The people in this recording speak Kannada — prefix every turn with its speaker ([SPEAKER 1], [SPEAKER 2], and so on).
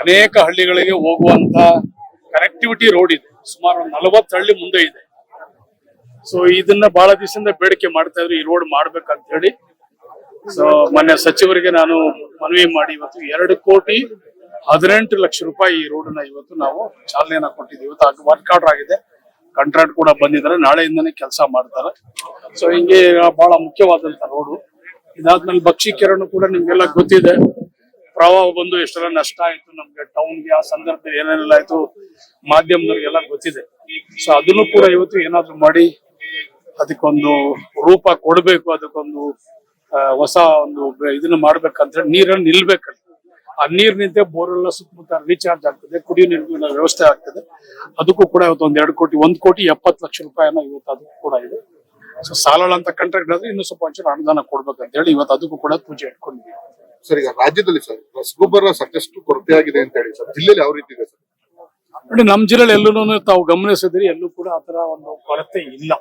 [SPEAKER 1] ಅನೇಕ ಹಳ್ಳಿಗಳಿಗೆ ಹೋಗುವಂತ ಕನೆಕ್ಟಿವಿಟಿ ರೋಡ್ ಇದೆ. ಸುಮಾರು ನಲವತ್ತು ಹಳ್ಳಿ ಮುಂದೆ ಇದೆ. ಸೊ ಇದನ್ನ ಬಹಳ ದಿವಸದಿಂದ ಬೇಡಿಕೆ ಮಾಡ್ತಾ ಇದ್ರು, ಈ ರೋಡ್ ಮಾಡ್ಬೇಕಂತ ಹೇಳಿ ಸೊ ಮೊನ್ನೆ ಸಚಿವರಿಗೆ ನಾನು ಮನವಿ ಮಾಡಿ ಇವತ್ತು ಎರಡು ಕೋಟಿ ಹದಿನೆಂಟು ಲಕ್ಷ ರೂಪಾಯಿ ಈ ರೋಡ್ನ ಇವತ್ತು ನಾವು ಚಾಲನೆಯನ್ನ ಕೊಟ್ಟಿದ್ದೀವಿ. ಇವತ್ತು ವರ್ಕ್ ಆರ್ಡರ್ ಆಗಿದೆ. ಕಾಂಟ್ರಾಕ್ಟ್ ಕೂಡ ಬಂದಿದ್ದಾರೆ. ನಾಳೆಯಿಂದನೇ ಕೆಲಸ ಮಾಡ್ತಾರೆ. ಸೊ ಹಿಂಗೆ ಬಹಳ ಮುಖ್ಯವಾದಂತ ರೋಡು ಇದಾದ್ಮೇಲೆ ಬಕ್ಷಿ ಕೆರಣ ಕೂಡ ನಿಮ್ಗೆಲ್ಲ ಗೊತ್ತಿದೆ. ಪ್ರವಾಹ ಬಂದು ಎಷ್ಟೆಲ್ಲ ನಷ್ಟ ಆಯ್ತು ಟೌನ್ಗೆ ಆ ಸಂದರ್ಭದಲ್ಲಿ ಏನೇನೆಲ್ಲ ಆಯ್ತು ಮಾಧ್ಯಮದವ್ರಿಗೆಲ್ಲ ಗೊತ್ತಿದೆ. ಸೊ ಅದನ್ನು ಕೂಡ ಇವತ್ತು ಏನಾದ್ರು ಮಾಡಿ ಅದಕ್ಕೊಂದು ರೂಪ ಕೊಡಬೇಕು, ಅದಕ್ಕೊಂದು ಹೊಸ ಒಂದು ಇದನ್ನ ಮಾಡ್ಬೇಕಂತ ಹೇಳಿ ನೀರನ್ನು ನಿಲ್ಬೇಕಂತ ಆ ನೀರ್ ನಿಂತೆ ಬೋರ್ವೆಲ್ಲ ಸುತ್ತಮುತ್ತ ರೀಚಾರ್ಜ್ ಆಗ್ತದೆ, ಕುಡಿಯೋ ನೀರಿನ ವ್ಯವಸ್ಥೆ ಆಗ್ತದೆ. ಅದಕ್ಕೂ ಕೂಡ ಇವತ್ತು ಒಂದ್ ಎರಡು ಕೋಟಿ, ಒಂದ್ ಕೋಟಿ ಎಪ್ಪತ್ತು ಲಕ್ಷ ರೂಪಾಯಿನ ಇವತ್ತು ಅದಕ್ಕೂ ಕೂಡ ಇದೆ. ಸೊ ಸಾಲಳ ಅಂತ ಕಾಂಟ್ರಾಕ್ಟ್ ಆದ್ರೆ ಇನ್ನೂ ಸ್ವಲ್ಪ ಒಂಚೂರು ಅನುದಾನ ಕೊಡ್ಬೇಕಂತ ಹೇಳಿ ಇವತ್ತು ಅದಕ್ಕೂ ಕೂಡ ಪೂಜೆ ಇಟ್ಕೊಂಡಿದ್ದೀವಿ.
[SPEAKER 2] ಸರ್ ರಾಜ್ಯದಲ್ಲಿ ಸರ್ ರಸಗೊಬ್ಬರ ಸಾಕಷ್ಟು ಕೊರತೆ ಆಗಿದೆ ಅಂತ ಹೇಳಿ ಸರ್. ಜಿಲ್ಲೆಯಲ್ಲಿ ಯಾವ ರೀತಿ ಇದೆ ಸರ್?
[SPEAKER 1] ನೋಡಿ, ನಮ್ ಜಿಲ್ಲೆಯಲ್ಲಿ ಎಲ್ಲೂ ತಾವು ಗಮನಿಸಿದ್ರಿ, ಎಲ್ಲೂ ಕೂಡ ಆತರ ಒಂದು ಕೊರತೆ ಇಲ್ಲ.